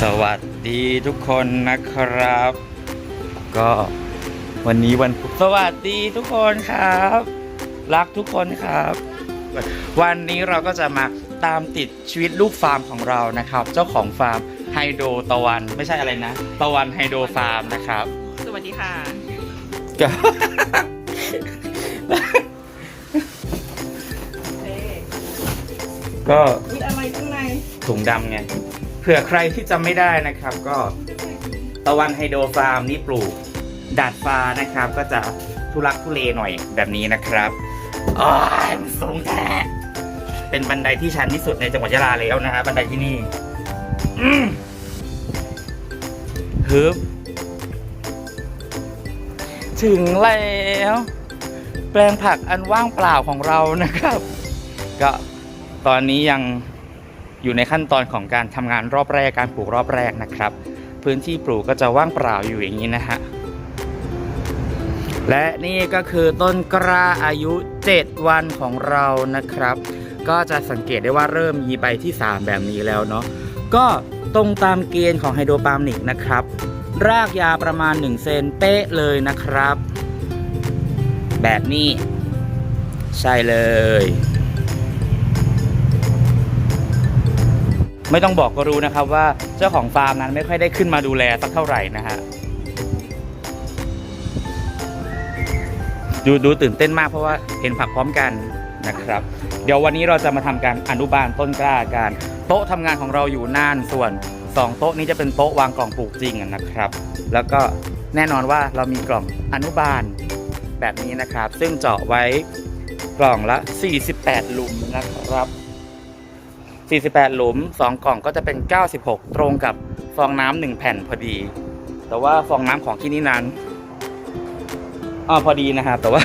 สวัสดีทุกคนนะครับ ก็วันนี้วันพุธสวัสดีทุกคนครับ รักทุกคนครับ วันนี้เราก็จะมาตามติดชีวิตลูกฟาร์มของเรานะครับ เจ้าของฟาร์มไฮโดรตะวันไม่ใช่อะไรนะ ตะวันไฮโดรฟาร์มนะครับ สวัสดีค่ะ ก็ก็มีอะไรข้างในถุงดำไง เผื่อใครที่จำไม่ได้นะครับก็ตะวันไฮโดรฟาร์มนี่ปลูกดาดฟ้านะครับ ก็จะทุลักทุเลหน่อยแบบนี้นะครับอ๋อมันสูงแท้เป็นบันไดที่ชันที่สุดในจังหวัดยะลาแล้วนะฮะบันไดที่นี่ฮึบถึงแล้วแปลงผักอันว่างเปล่าของเรานะครับ ก็ตอนนี้ยัง อยู่ในขั้นตอนของการทำงานรอบแรกการปลูกรอบแรกนะครับ พื้นที่ปลูกก็จะว่างเปล่าอยู่อย่างนี้นะฮะและนี่ก็คือต้นกล้าอายุ 7 วันของเรานะครับ ก็จะสังเกตได้ว่าเริ่มมีใบที่ 3 แบบนี้แล้วเนาะก็ตรงตามเกณฑ์ของไฮโดรปาล์มนิกนะครับ รากยาประมาณ 1 เซนเป๊ะเลยนะครับ แบบนี้ ใช่เลย ไม่ต้องบอกก็รู้นะครับว่าเจ้าของฟาร์มนั้นไม่ค่อยได้ขึ้นมาดูแลสักเท่าไหร่นะฮะดูดูตื่นเต้นมากเพราะว่าเห็นผักพร้อมกันนะครับ เดี๋ยววันนี้เราจะมาทำการอนุบาลต้นกล้ากันโต๊ะทำงานของเราอยู่น่านส่วน 2 โต๊ะนี้จะเป็นโต๊ะวางกล่องปลูกจริงนะครับ แล้วก็แน่นอนว่าเรามีกล่องอนุบาลแบบนี้นะครับ ซึ่งเจาะไว้กล่องละ 48 หลุมนะครับ 48 หลุม 2 กล่องก็จะเป็น 96 ตรงกับฟองน้ำหนึ่งแผ่นพอดี แต่ว่าฟองน้ำของที่นี่นั้นอ่าพอดีนะครับแต่ว่า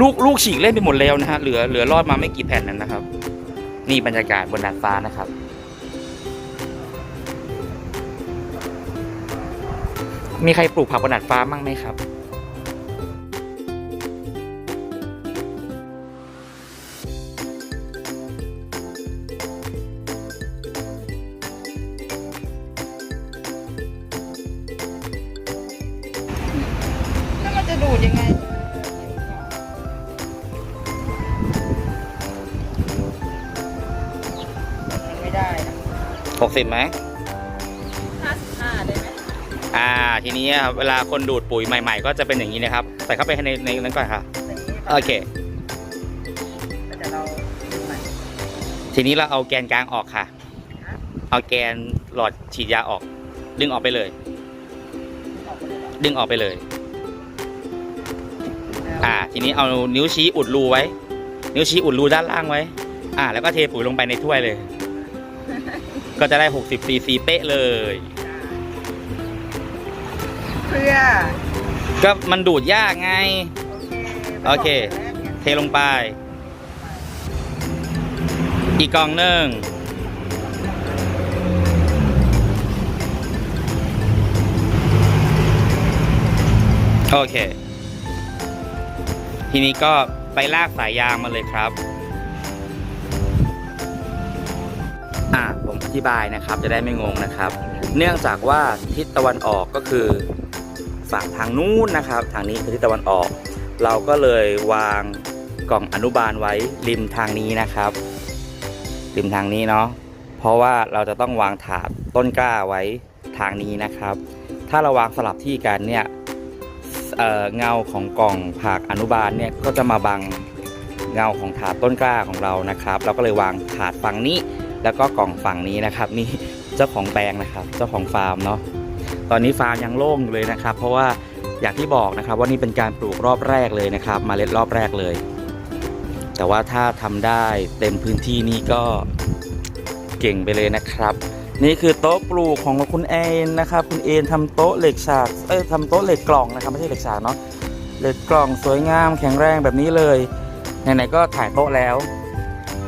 ลูกลูกฉีกเล่นไปหมดแล้วนะฮะเหลือเหลือรอดมาไม่กี่แผ่นนั้นนะครับ นี่บรรยากาศบนดาดฟ้านะครับมีใครปลูกผักบนดาดฟ้ามั่งไหมครับ จะดูดยังไงมันไม่ได้นะ60ไหม ห้าสิบห้าได้ไหมอ่า ทีนี้เวลาคนดูดปุ๋ยใหม่ ๆ ก็จะเป็นอย่างนี้นะครับ ใส่เข้าไปในในนั้นก่อนค่ะอย่างนี้โอเคแล้วเดี๋ยวเราดูใหม่ทีนี้เราเอาแกนกลางออกค่ะ เอาแกนหลอดฉีดยาออก ดึงออกไปเลย ออกไปเลยเหรอดึงออกไปเลยแล้ว อ่า ทีนี้เอานิ้วชี้อุดรูไว้ นิ้วชี้อุดรูด้านล่างไว้ อ่า แล้วก็เทปุ๋ยลงไปในถ้วยเลย ก็จะได้60ซีซีเป๊ะเลย เพื่อก็มันดูดยากไง โอเคโอเคเทลงไป อีกกล่องหนึ่งโอเค ทีนี้ก็ไปลากสายยางมาเลยครับ อ่าผมอธิบายนะครับจะได้ไม่งงนะครับ เนื่องจากว่าทิศตะวันออกก็คือฝั่งทางนู้นนะครับ ทางนี้คือทิศตะวันออก เราก็เลยวางกล่องอนุบาลไว้ริมทางนี้นะครับ ริมทางนี้เนาะเพราะว่าเราจะต้องวางถาดต้นกล้าไว้ทางนี้นะครับ ถ้าเราวางสลับที่กันเนี่ย เเงาของกล่องผักอนุบาลเนี่ยก็จะมาบังเงาของถาดต้นกล้าของเรานะครับ เราก็เลยวางถาดฝั่งนี้ แล้วก็กล่องฝั่งนี้นะครับ นี่เจ้าของแปลงนะครับ เจ้าของฟาร์มเนาะตอนนี้ฟาร์มยังโล่งเลยนะครับ เพราะว่าอย่างที่บอกนะครับว่านี่เป็นการปลูกรอบแรกเลยนะครับมเมล็ดรอบแรกเลย แต่ว่าถ้าทำได้เต็มพื้นที่นี่ก็เก่งไปเลยนะครับ นี่คือโต๊ะปลูกของคุณเอ็นนะครับคุณเอ็นทำโต๊ะเหล็กฉากเอ้ยทำโต๊ะเหล็กกล่องนะครับไม่ใช่เหล็กฉากเนาะเหล็กกล่องสวยงามแข็งแรงแบบนี้เลยไหนๆก็ถ่ายโต๊ะแล้ว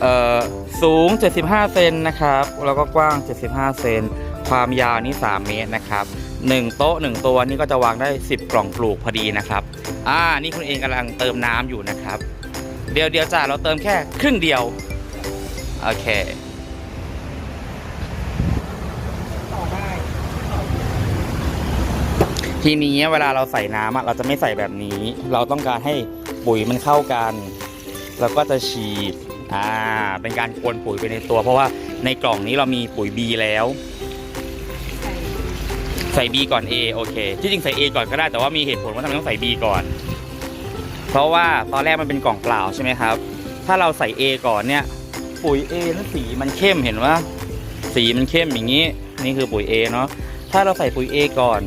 เอ่อสูง 75 เซนนะครับแล้วก็กว้าง 75 เซนความยาวนี่3เมตรนะครับหนึ่งโต๊ะหนึ่งตัวนี่ก็จะวางได้ 10 กล่องปลูกพอดีนะครับอ่านี่คุณเองกำลังเติมน้ำอยู่นะครับ เดี๋ยวเดี๋ยวจ้าเราเติมแค่ครึ่งเดียวโอเค ต่อได้ ทีนี้เวลาเราใส่น้ำอะเราจะไม่ใส่แบบนี้ เราต้องการให้ปุ๋ยมันเข้ากันเราก็จะฉีดอ่าเป็นการกวนปุ๋ยไปในตัว เพราะว่าในกล่องนี้เรามีปุ๋ย B แล้ว ใส่ B ก่อน A โอเค ที่จริงใส่ A ก่อนก็ได้แต่ว่ามีเหตุผลว่าทำไมต้องใส่ B ก่อน เพราะว่าตอนแรกมันเป็นกล่องเปล่าใช่ไหมครับ ถ้าเราใส่ A ก่อนเนี่ยปุ๋ย A นั้นสีมันเข้มเห็นว่าสีมันเข้มอย่างนี้ นี่คือปุ๋ย A เนาะถ้าเราใส่ปุ๋ย A ก่อน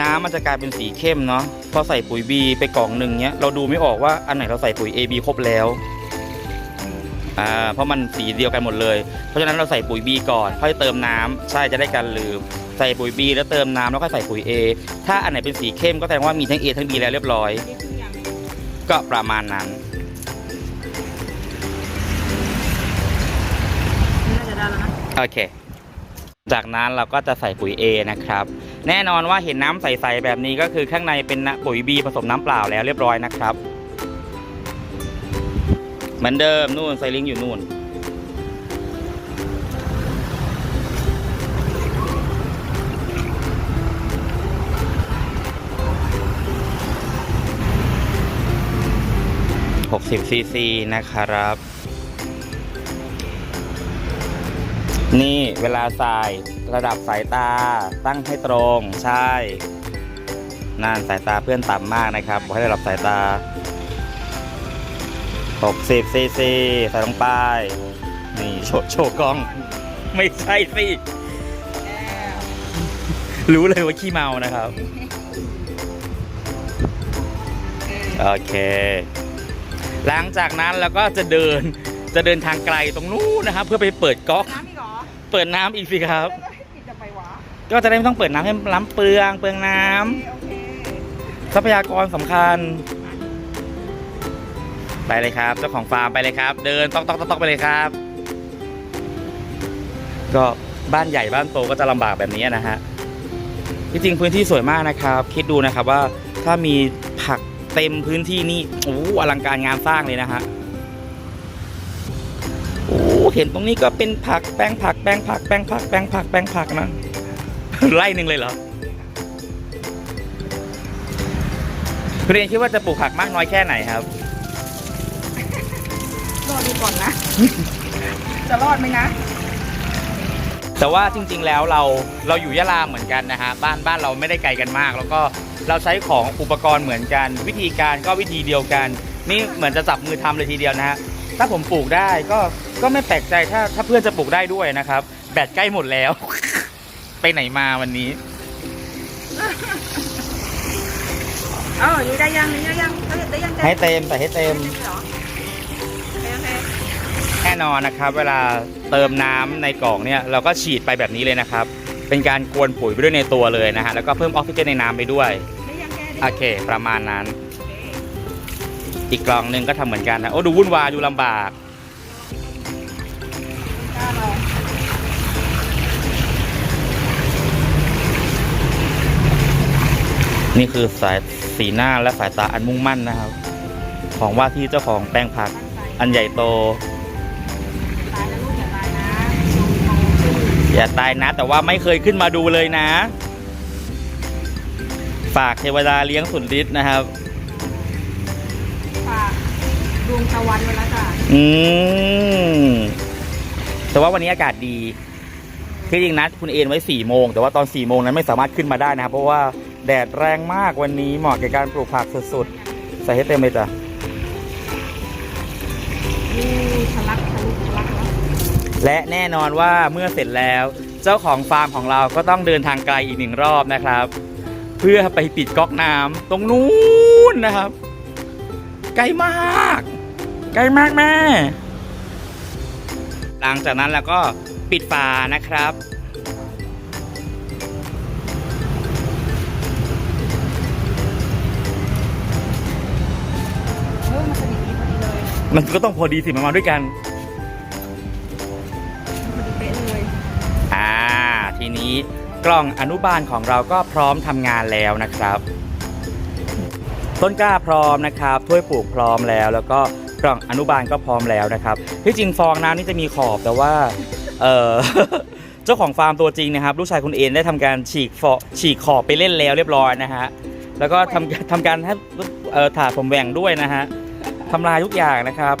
น้ำมันจะกลายเป็นสีเข้มเนาะพอใส่ปุ๋ย B ไปกล่องหนึ่งเนี้ยเราดูไม่ออกว่าอันไหนเราใส่ปุ๋ย A B ครบแล้วอ่าเพราะมันสีเดียวกันหมดเลย เพราะฉะนั้นเราใส่ปุ๋ย B ก่อนค่อยเติมน้ำใช่จะได้การลืม ใส่ปุ๋ย B แล้วเติมน้ำแล้วก็ใส่ปุ๋ย A ถ้าอันไหนเป็นสีเข้มก็แสดงว่ามีทั้ง A ทั้ง B แล้วเรียบร้อยนี่คืออย่างก็ประมาณนั้นนี่น่าจะได้แล้วนะโอเค จากนั้นเราก็จะใส่ปุ๋ย A นะครับ แน่นอนว่าเห็นน้ำใสๆแบบนี้ก็คือข้างในเป็นปุ๋ย B ผสมน้ำเปล่าแล้วเรียบร้อยนะครับ เหมือนเดิมนู่นไซลิงอยู่นู่น 60ซีซีนะครับ นี่เวลาใส่ ระดับสายตาตั้งให้ตรงใช่นั่นสายตาเพื่อนต่ำมากนะครับบอกให้ระดับสายตา 60ซีซีใส่ลงไป นี่โชว์โชว์กล้อง ไม่ใช่สิ รู้เลยว่าขี้เมานะครับ โอเค หลังจากนั้นเราก็จะเดินจะเดินทางไกลตรงนู้นนะครับ เพื่อไปเปิดก๊อก น้ำอีกเหรอ เปิดน้ำอีกสิครับ ก็จะได้ไม่ต้องเปิดน้ำให้ล้ำเปลืองเปลืองน้ำโอเคโอเคทรัพยากรสำคัญ ไปเลยครับเจ้าของฟาร์มไปเลยครับ เดินต๊อกต๊อกต๊อกต๊อกไปเลยครับ ก็บ้านใหญ่บ้านโตก็จะลำบากแบบนี้นะฮะที่จริงพื้นที่สวยมากนะครับ คิดดูนะครับว่าถ้ามีผักเต็มพื้นที่นี่โอ้โหอลังการงานสร้างเลยนะฮะโอ้เห็นตรงนี้ก็เป็นผักแป้งผักแป้งผักแป้งผักแป้งผักแป้งผักนะ ไร่หนึ่งเลยเหรอเรียนคิดว่าจะปลูกผักมากน้อยแค่ไหนครับ รอดูก่อนนะ จะรอดไหมนะ แต่ว่าจริง ๆ แล้วเราเราอยู่ยะลาเหมือนกันนะฮะบ้านบ้านเราไม่ได้ไกลกันมาก แล้วก็เราใช้ของอุปกรณ์เหมือนกัน วิธีการก็วิธีเดียวกัน นี่เหมือนจะจับมือทำเลยทีเดียวนะฮะถ้าผมปลูกได้ก็ก็ไม่แปลกใจถ้าถ้าเพื่อนจะปลูกได้ด้วยนะครับ แบตใกล้หมดแล้ว ไปไหนมาวันนี้ เอออยู่ได้ยังอยู่ได้ยังเออได้ยังให้เต็มใส่ให้เต็มได้เหรอโอเคโอเคแน่นอนนะครับ เวลาเติมน้ำในกล่องเนี่ยเราก็ฉีดไปแบบนี้เลยนะครับ เป็นการกวนปุ๋ยไปด้วยในตัวเลยนะฮะแล้วก็เพิ่มออกซิเจนในน้ำไปด้วย ได้ยังแกโอเค ประมาณนั้น อีกกล่องหนึ่งก็ทำเหมือนกันนะ โอ้ ดูวุ่นวายดูลำบากก นี่คือสายสีหน้าและสายตาอันมุ่งมั่นนะครับ ของว่าที่เจ้าของแปลงผักตั้งใจอันใหญ่โตตายนะลูกอย่าตายนะลองลองดูอย่าตายนะ แต่ว่าไม่เคยขึ้นมาดูเลยนะ ฝากเทวดาเลี้ยงสุนฤทธิ์นะครับฝากดวงตะวันไว้แล้วค่ะอืมแต่ว่าวันนี้อากาศดีที่จริงนัดคุณเอ็นไว้4ี่โมงแต่ว่าตอน4ี่โมงนั้นไม่สามารถขึ้นมาได้นะครับเพราะว่า แดดแรงมากวันนี้เหมาะแก่การปลูกผักสุดๆ ใส่ให้เต็มเลยจ้ะนี่ทะลักทะลุทะลักแล้วและแน่นอนว่าเมื่อเสร็จแล้ว เจ้าของฟาร์มของเราก็ต้องเดินทางไกลอีกหนึ่งรอบนะครับ เพื่อไปปิดก๊อกน้ำตรงนู้นนะครับ ไกลมาก ไกลมากแม่ หลังจากนั้นเราก็ปิดฝานะครับ มันก็ต้องพอดีสิมันมาด้วยกัน พอดีเป๊ะเลยอ่า ทีนี้กล่องอนุบาลของเราก็พร้อมทำงานแล้วนะครับ ต้นกล้าพร้อมนะครับถ้วยปลูกพร้อมแล้ว แล้วก็กล่องอนุบาลก็พร้อมแล้วนะครับที่จริงฟองน้ำนี่จะมีขอบแต่ว่า เออ เจ้าของฟาร์มตัวจริงนะครับลูกชายคุณเอ็นได้ทำการฉีกฟอฉีกขอบไปเล่นแล้วเรียบร้อยนะฮะแล้วก็ทำทำการให้เอ่อถาดผมแหว่งด้วยนะฮะ ทำลายทุกอย่างนะครับ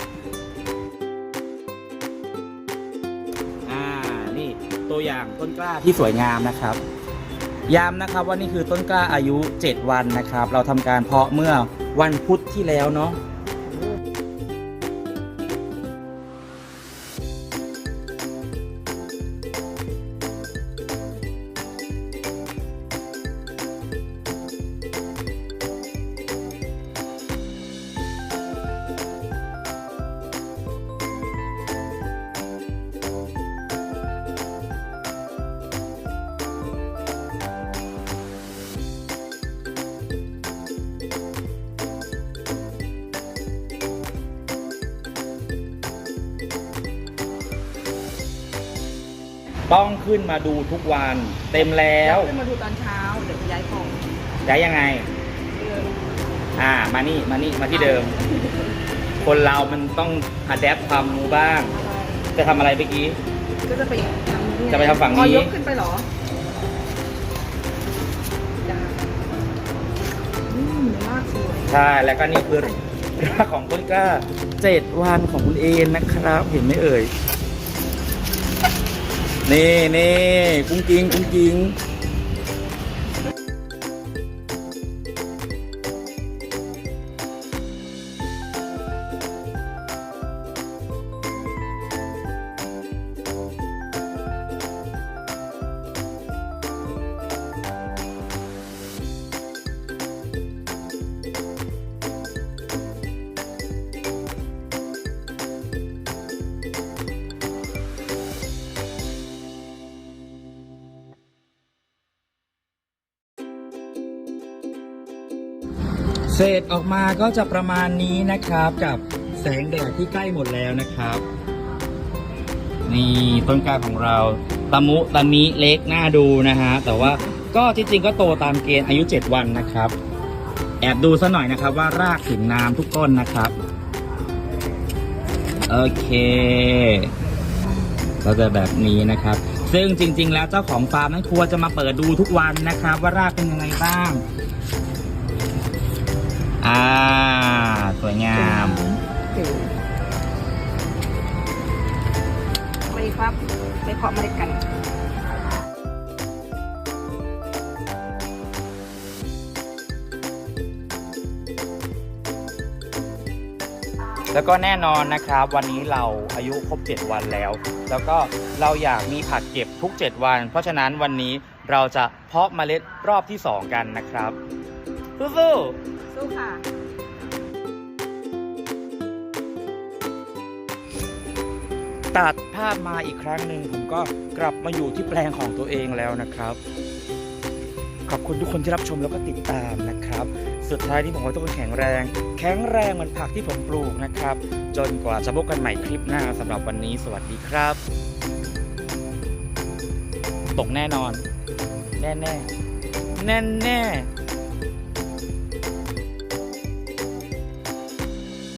อ่านี่ตัวอย่างต้นกล้าที่สวยงามนะครับย้ำนะครับว่านี่คือต้นกล้าอายุ 7 วันนะครับ เราทำการเพาะเมื่อวันพุธที่แล้วเนาะ ต้องขึ้นมาดูทุกวันเต็มแล้วขึ้นมาดูตอนเช้าเดี๋ยวไปย้ายของได้ยังไงเดินอ่ามานี่มานี่มาที่เดิม คนเรามันต้องอัดแอปความรู้บ้าง จะทำอะไรเมื่อกี้ก็จะไปทางนี้จะไปทางฝั่งนี้อ๋อยกขึ้นไปเหรอจ้าอืมมากสวยใช่แล้วก็นี่คือรากของต้นกล้าเจ็ดวันของคุณเอนนะครับ เห็นไหมเอ่ย นี่นี่กุ้งกิงกุ้งกิง เศษออกมาก็จะประมาณนี้นะครับ กับแสงแดดที่ใกล้หมดแล้วนะครับ นี่ต้นกล้าของเราตะมุตะมิเล็กน่าดูนะฮะ แต่ว่าก็จริงๆก็โตตามเกณฑ์อายุ 7 วันนะครับ แอบดูซะหน่อยนะครับว่ารากถึงน้ำทุกต้นนะครับ โอเคก็จะแบบนี้นะครับ ซึ่งจริง ๆ แล้วเจ้าของฟาร์มนั้นควรจะมาเปิดดูทุกวันนะครับ ว่ารากเป็นยังไงบ้าง สวยงามเก๋ไปครับไปเพาะเมล็ดกันแล้วก็แน่นอนนะครับ วันนี้เราอายุครบ 7 วันแล้ว แล้วก็เราอยากมีผักเก็บทุก 7 วัน เพราะฉะนั้นวันนี้เราจะเพาะเมล็ดรอบที่ 2 กันนะครับสู้ สู้ค่ะ ตัดภาพมาอีกครั้งหนึ่งผมก็กลับมาอยู่ที่แปลงของตัวเองแล้วนะครับ ขอบคุณทุกคนที่รับชมแล้วก็ติดตามนะครับ สุดท้ายนี้ผมขอให้ทุกคนแข็งแรง แข็งแรงเหมือนผักที่ผมปลูกนะครับ จนกว่าจะพบกันใหม่คลิปหน้าสำหรับวันนี้ สวัสดีครับ ตกแน่นอน แน่แน่แน่แน่